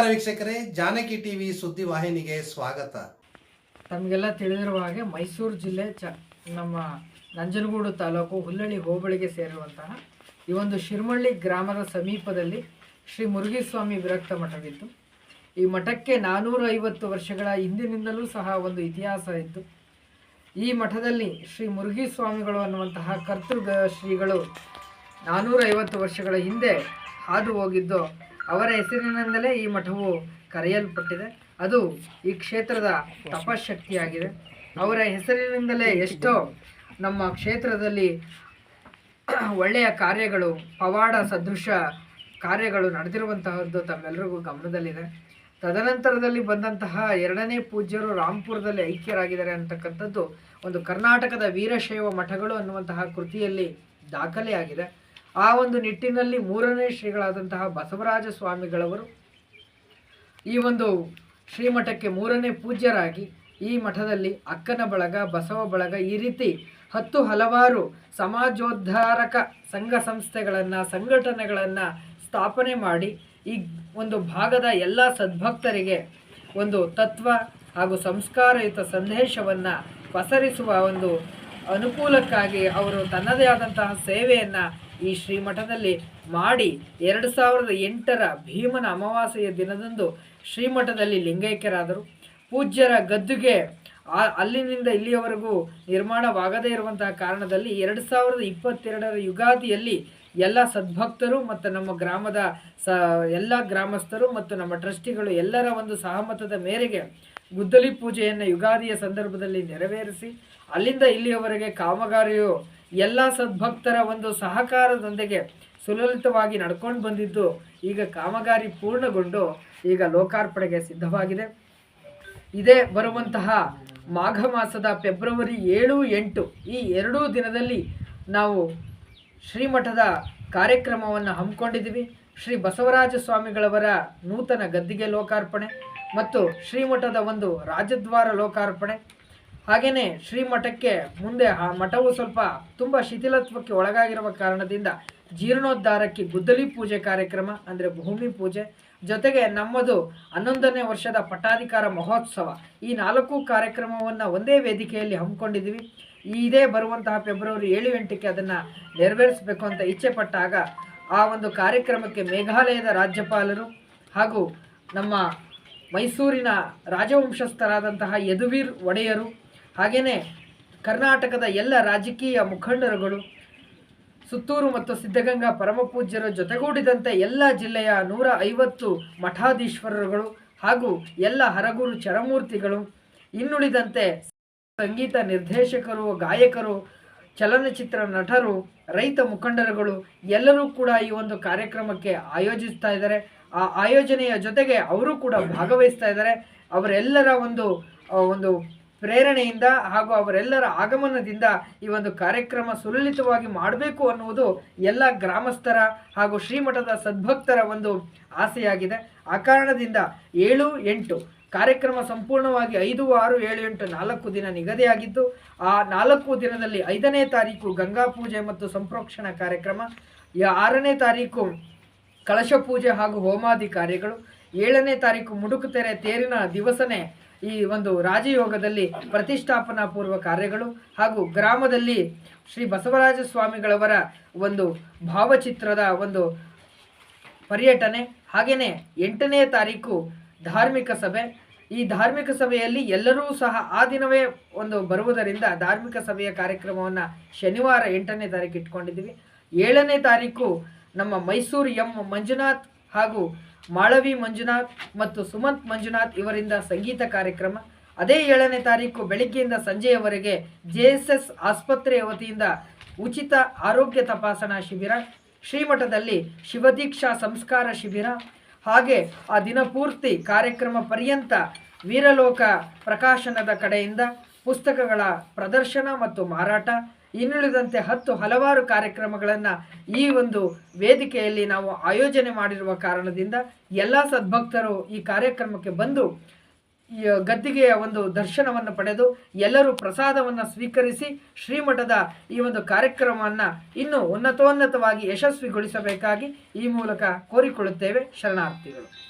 ನಮಸ್ಕಾರ ವೀಕ್ಷಕರೇ, ಜಾನಕಿ ಟಿವಿ ಸುದ್ದಿ ವಾಹಿನಿಗೆ ಸ್ವಾಗತ. ತಮಗೆಲ್ಲ ತಿಳಿದಿರುವ ಹಾಗೆ ಮೈಸೂರು ಜಿಲ್ಲೆ ಚ ನಮ್ಮ ನಂಜನಗೂಡು ತಾಲೂಕು ಹುಲ್ಲಳ್ಳಿ ಹೋಬಳಿಗೆ ಸೇರಿರುವಂತಹ ಈ ಒಂದು ಶಿರ್ಮಳ್ಳಿ ಗ್ರಾಮದ ಸಮೀಪದಲ್ಲಿ ಶ್ರೀ ಮುರುಗಿಸ್ವಾಮಿ ವಿರಕ್ತ ಮಠವಿತ್ತು ಈ ಮಠಕ್ಕೆ ನಾನೂರ ಐವತ್ತು ವರ್ಷಗಳ ಹಿಂದಿನಿಂದಲೂ ಸಹ ಒಂದು ಇತಿಹಾಸ ಇತ್ತು. ಈ ಮಠದಲ್ಲಿ ಶ್ರೀ ಮುರುಗಿಸ್ವಾಮಿಗಳು ಅನ್ನುವಂತಹ ಕರ್ತೃ ಶ್ರೀಗಳು ನಾನೂರ ಐವತ್ತು ವರ್ಷಗಳ ಹಿಂದೆ ಹಾದು ಹೋಗಿದ್ದು ಅವರ ಹೆಸರಿನಿಂದಲೇ ಈ ಮಠವು ಕರೆಯಲ್ಪಟ್ಟಿದೆ. ಅದು ಈ ಕ್ಷೇತ್ರದ ತಪಶಕ್ತಿಯಾಗಿದೆ. ಅವರ ಹೆಸರಿನಿಂದಲೇ ಎಷ್ಟೋ ನಮ್ಮ ಕ್ಷೇತ್ರದಲ್ಲಿ ಒಳ್ಳೆಯ ಕಾರ್ಯಗಳು, ಪವಾಡ ಸದೃಶ ಕಾರ್ಯಗಳು ನಡೆದಿರುವಂತಹದ್ದು ತಮ್ಮೆಲ್ಲರಿಗೂ ಗಮನದಲ್ಲಿದೆ. ತದನಂತರದಲ್ಲಿ ಬಂದಂತಹ ಎರಡನೇ ಪೂಜ್ಯರು ರಾಂಪುರದಲ್ಲಿ ಐಕ್ಯರಾಗಿದ್ದಾರೆ ಅಂತಕ್ಕಂಥದ್ದು ಒಂದು ಕರ್ನಾಟಕದ ವೀರಶೈವ ಮಠಗಳು ಅನ್ನುವಂತಹ ಕೃತಿಯಲ್ಲಿ ದಾಖಲೆಯಾಗಿದೆ. ಆ ಒಂದು ನಿಟ್ಟಿನಲ್ಲಿ ಮೂರನೇ ಶ್ರೀಗಳಾದಂತಹ ಬಸವರಾಜ ಸ್ವಾಮಿಗಳವರು ಈ ಒಂದು ಶ್ರೀಮಠಕ್ಕೆ ಮೂರನೇ ಪೂಜ್ಯರಾಗಿ ಈ ಮಠದಲ್ಲಿ ಅಕ್ಕನ ಬಳಗ, ಬಸವ ಬಳಗ ಈ ರೀತಿ ಹತ್ತು ಹಲವಾರು ಸಮಾಜೋದ್ಧಾರಕ ಸಂಘ ಸಂಸ್ಥೆಗಳನ್ನು, ಸಂಘಟನೆಗಳನ್ನು ಸ್ಥಾಪನೆ ಮಾಡಿ ಈ ಒಂದು ಭಾಗದ ಎಲ್ಲ ಸದ್ಭಕ್ತರಿಗೆ ಒಂದು ತತ್ವ ಹಾಗೂ ಸಂಸ್ಕಾರಯುತ ಸಂದೇಶವನ್ನು ಪಸರಿಸುವ ಒಂದು ಅನುಕೂಲಕ್ಕಾಗಿ ಅವರು ತನ್ನದೇ ಆದಂತಹ ಸೇವೆಯನ್ನು ಈ ಶ್ರೀಮಠದಲ್ಲಿ ಮಾಡಿ ಎರಡು ಸಾವಿರದ ಎಂಟರ ಭೀಮನ ಅಮಾವಾಸ್ಯೆಯ ದಿನದಂದು ಶ್ರೀಮಠದಲ್ಲಿ ಲಿಂಗೈಕ್ಯರಾದರು. ಪೂಜ್ಯರ ಗದ್ದುಗೆ ಅಲ್ಲಿನಿಂದ ಇಲ್ಲಿಯವರೆಗೂ ನಿರ್ಮಾಣವಾಗದೇ ಇರುವಂತಹ ಕಾರಣದಲ್ಲಿ ಎರಡು ಸಾವಿರದ ಇಪ್ಪತ್ತೆರಡರ ಯುಗಾದಿಯಲ್ಲಿ ಎಲ್ಲ ಸದ್ಭಕ್ತರು ಮತ್ತು ನಮ್ಮ ಗ್ರಾಮದ ಸ ಎಲ್ಲ ಗ್ರಾಮಸ್ಥರು ಮತ್ತು ನಮ್ಮ ಟ್ರಸ್ಟಿಗಳು ಎಲ್ಲರ ಒಂದು ಸಹಮತದ ಮೇರೆಗೆ ಗುದ್ದಲಿ ಪೂಜೆಯನ್ನು ಯುಗಾದಿಯ ಸಂದರ್ಭದಲ್ಲಿ ನೆರವೇರಿಸಿ, ಅಲ್ಲಿಂದ ಇಲ್ಲಿಯವರೆಗೆ ಕಾಮಗಾರಿಯು ಎಲ್ಲ ಸದ್ಭಕ್ತರ ಒಂದು ಸಹಕಾರದೊಂದಿಗೆ ಸುಲಲಿತವಾಗಿ ನಡ್ಕೊಂಡು ಬಂದಿದ್ದು ಈಗ ಕಾಮಗಾರಿ ಪೂರ್ಣಗೊಂಡು ಈಗ ಲೋಕಾರ್ಪಣೆಗೆ ಸಿದ್ಧವಾಗಿದೆ. ಇದೇ ಬರುವಂತಹ ಮಾಘ ಮಾಸದ ಫೆಬ್ರವರಿ ಏಳು ಎಂಟು ಈ ಎರಡೂ ದಿನದಲ್ಲಿ ನಾವು ಶ್ರೀಮಠದ ಕಾರ್ಯಕ್ರಮವನ್ನು ಹಮ್ಮಿಕೊಂಡಿದ್ದೀವಿ. ಶ್ರೀ ಬಸವರಾಜ ಸ್ವಾಮಿಗಳವರ ನೂತನ ಗದ್ದಿಗೆ ಲೋಕಾರ್ಪಣೆ ಮತ್ತು ಶ್ರೀಮಠದ ಒಂದು ರಾಜದ್ವಾರ ಲೋಕಾರ್ಪಣೆ. ಹಾಗೆಯೇ ಶ್ರೀಮಠಕ್ಕೆ ಮುಂದೆ ಆ ಮಠವು ಸ್ವಲ್ಪ ತುಂಬ ಶಿಥಿಲತ್ವಕ್ಕೆ ಒಳಗಾಗಿರುವ ಕಾರಣದಿಂದ ಜೀರ್ಣೋದ್ಧಾರಕ್ಕೆ ಗುದ್ದಲಿ ಪೂಜೆ ಕಾರ್ಯಕ್ರಮ, ಅಂದರೆ ಭೂಮಿ ಪೂಜೆ ಜೊತೆಗೆ ನಮ್ಮದು ಹನ್ನೊಂದನೇ ವರ್ಷದ ಪಟ್ಟಾಧಿಕಾರ ಮಹೋತ್ಸವ. ಈ ನಾಲ್ಕು ಕಾರ್ಯಕ್ರಮವನ್ನು ಒಂದೇ ವೇದಿಕೆಯಲ್ಲಿ ಹಮ್ಮಿಕೊಂಡಿದ್ದೀವಿ. ಇದೇ ಬರುವಂತಹ ಫೆಬ್ರವರಿ ಏಳು ಎಂಟಕ್ಕೆ ಅದನ್ನು ನೆರವೇರಿಸಬೇಕು ಅಂತ ಇಚ್ಛೆ ಪಟ್ಟಾಗ ಆ ಒಂದು ಕಾರ್ಯಕ್ರಮಕ್ಕೆ ಮೇಘಾಲಯದ ರಾಜ್ಯಪಾಲರು ಹಾಗೂ ನಮ್ಮ ಮೈಸೂರಿನ ರಾಜವಂಶಸ್ಥರಾದಂತಹ ಯದುವೀರ್ ಒಡೆಯರು ಹಾಗೆಯೇ ಕರ್ನಾಟಕದ ಎಲ್ಲ ರಾಜಕೀಯ ಮುಖಂಡರುಗಳು, ಸುತ್ತೂರು ಮತ್ತು ಸಿದ್ಧಗಂಗಾ ಪರಮಪೂಜ್ಯರ ಜೊತೆಗೂಡಿದಂತೆ ಎಲ್ಲ ಜಿಲ್ಲೆಯ ನೂರ ಐವತ್ತು ಮಠಾಧೀಶ್ವರರುಗಳು ಹಾಗೂ ಎಲ್ಲ ಹರಗುರು ಚರಮೂರ್ತಿಗಳು, ಇನ್ನುಳಿದಂತೆ ಸಂಗೀತ ನಿರ್ದೇಶಕರು, ಗಾಯಕರು, ಚಲನಚಿತ್ರ ನಟರು, ರೈತ ಮುಖಂಡರುಗಳು ಎಲ್ಲರೂ ಕೂಡ ಈ ಒಂದು ಕಾರ್ಯಕ್ರಮಕ್ಕೆ ಆಯೋಜಿಸ್ತಾ ಇದ್ದಾರೆ. ಆ ಆಯೋಜನೆಯ ಜೊತೆಗೆ ಅವರು ಕೂಡ ಭಾಗವಹಿಸ್ತಾ ಇದ್ದಾರೆ. ಅವರೆಲ್ಲರ ಒಂದು ಒಂದು ಪ್ರೇರಣೆಯಿಂದ ಹಾಗೂ ಅವರೆಲ್ಲರ ಆಗಮನದಿಂದ ಈ ಒಂದು ಕಾರ್ಯಕ್ರಮ ಸುಲಲಿತವಾಗಿ ಮಾಡಬೇಕು ಅನ್ನುವುದು ಎಲ್ಲ ಗ್ರಾಮಸ್ಥರ ಹಾಗೂ ಶ್ರೀಮಠದ ಸದ್ಭಕ್ತರ ಒಂದು ಆಸೆಯಾಗಿದೆ. ಆ ಕಾರಣದಿಂದ ಏಳು, ಎಂಟು ಕಾರ್ಯಕ್ರಮ ಸಂಪೂರ್ಣವಾಗಿ ಐದು, ಆರು, ಏಳು, ಎಂಟು, ನಾಲ್ಕು ದಿನ ನಿಗದಿಯಾಗಿದ್ದು, ಆ ನಾಲ್ಕು ದಿನದಲ್ಲಿ ಐದನೇ ತಾರೀಕು ಗಂಗಾ ಪೂಜೆ ಮತ್ತು ಸಂಪ್ರೋಕ್ಷಣ ಕಾರ್ಯಕ್ರಮ ಆರನೇ ತಾರೀಕು ಕಳಶ ಪೂಜೆ ಹಾಗೂ ಹೋಮಾದಿ ಕಾರ್ಯಗಳು, ಏಳನೇ ತಾರೀಕು ಮುಡುಕುತೆರೆ ತೇರಿನ ದಿವಸನೇ ಈ ಒಂದು ರಾಜಯೋಗದಲ್ಲಿ ಪ್ರತಿಷ್ಠಾಪನಾ ಪೂರ್ವ ಕಾರ್ಯಗಳು ಹಾಗೂ ಗ್ರಾಮದಲ್ಲಿ ಶ್ರೀ ಬಸವರಾಜ ಸ್ವಾಮಿಗಳವರ ಒಂದು ಭಾವಚಿತ್ರದ ಒಂದು ಪರ್ಯಟನೆ. ಹಾಗೆಯೇ ಎಂಟನೇ ತಾರೀಕು ಧಾರ್ಮಿಕ ಸಭೆ. ಈ ಧಾರ್ಮಿಕ ಸಭೆಯಲ್ಲಿ ಎಲ್ಲರೂ ಸಹ ಆ ದಿನವೇ ಒಂದು ಬರುವುದರಿಂದ ಧಾರ್ಮಿಕ ಸಭೆಯ ಕಾರ್ಯಕ್ರಮವನ್ನು ಶನಿವಾರ ಎಂಟನೇ ತಾರೀಕು ಇಟ್ಕೊಂಡಿದ್ದೀವಿ. ಏಳನೇ ತಾರೀಕು ನಮ್ಮ ಮೈಸೂರು ಎಂ ಮಂಜುನಾಥ್ ಹಾಗೂ ಮಾಳವಿ ಮಂಜುನಾಥ್ ಮತ್ತು ಸುಮಂತ್ ಮಂಜುನಾಥ್ ಇವರಿಂದ ಸಂಗೀತ ಕಾರ್ಯಕ್ರಮ. ಅದೇ ಏಳನೇ ತಾರೀಕು ಬೆಳಿಗ್ಗೆಯಿಂದ ಸಂಜೆಯವರೆಗೆ ಜೆ ಎಸ್ ಎಸ್ ಆಸ್ಪತ್ರೆಯ ವತಿಯಿಂದ ಉಚಿತ ಆರೋಗ್ಯ ತಪಾಸಣಾ ಶಿಬಿರ. ಶ್ರೀಮಠದಲ್ಲಿ ಶಿವದೀಕ್ಷಾ ಸಂಸ್ಕಾರ ಶಿಬಿರ. ಹಾಗೆ ಆ ದಿನಪೂರ್ತಿ ಕಾರ್ಯಕ್ರಮ ಪರ್ಯಂತ ವೀರಲೋಕ ಪ್ರಕಾಶನದ ಕಡೆಯಿಂದ ಪುಸ್ತಕಗಳ ಪ್ರದರ್ಶನ ಮತ್ತು ಮಾರಾಟ. ಇನ್ನುಳಿದಂತೆ ಹತ್ತು ಹಲವಾರು ಕಾರ್ಯಕ್ರಮಗಳನ್ನು ಈ ಒಂದು ವೇದಿಕೆಯಲ್ಲಿ ನಾವು ಆಯೋಜನೆ ಮಾಡಿರುವ ಕಾರಣದಿಂದ ಎಲ್ಲ ಸದ್ಭಕ್ತರು ಈ ಕಾರ್ಯಕ್ರಮಕ್ಕೆ ಬಂದು ಗದ್ದಿಗೆಯ ಒಂದು ದರ್ಶನವನ್ನು ಪಡೆದು ಎಲ್ಲರೂ ಪ್ರಸಾದವನ್ನು ಸ್ವೀಕರಿಸಿ ಶ್ರೀಮಠದ ಈ ಒಂದು ಕಾರ್ಯಕ್ರಮವನ್ನು ಇನ್ನೂ ಉನ್ನತೋನ್ನತವಾಗಿ ಯಶಸ್ವಿಗೊಳಿಸಬೇಕಾಗಿ ಈ ಮೂಲಕ ಕೋರಿಕೊಳ್ಳುತ್ತೇವೆ. ಶರಣಾರ್ಥಿಗಳು.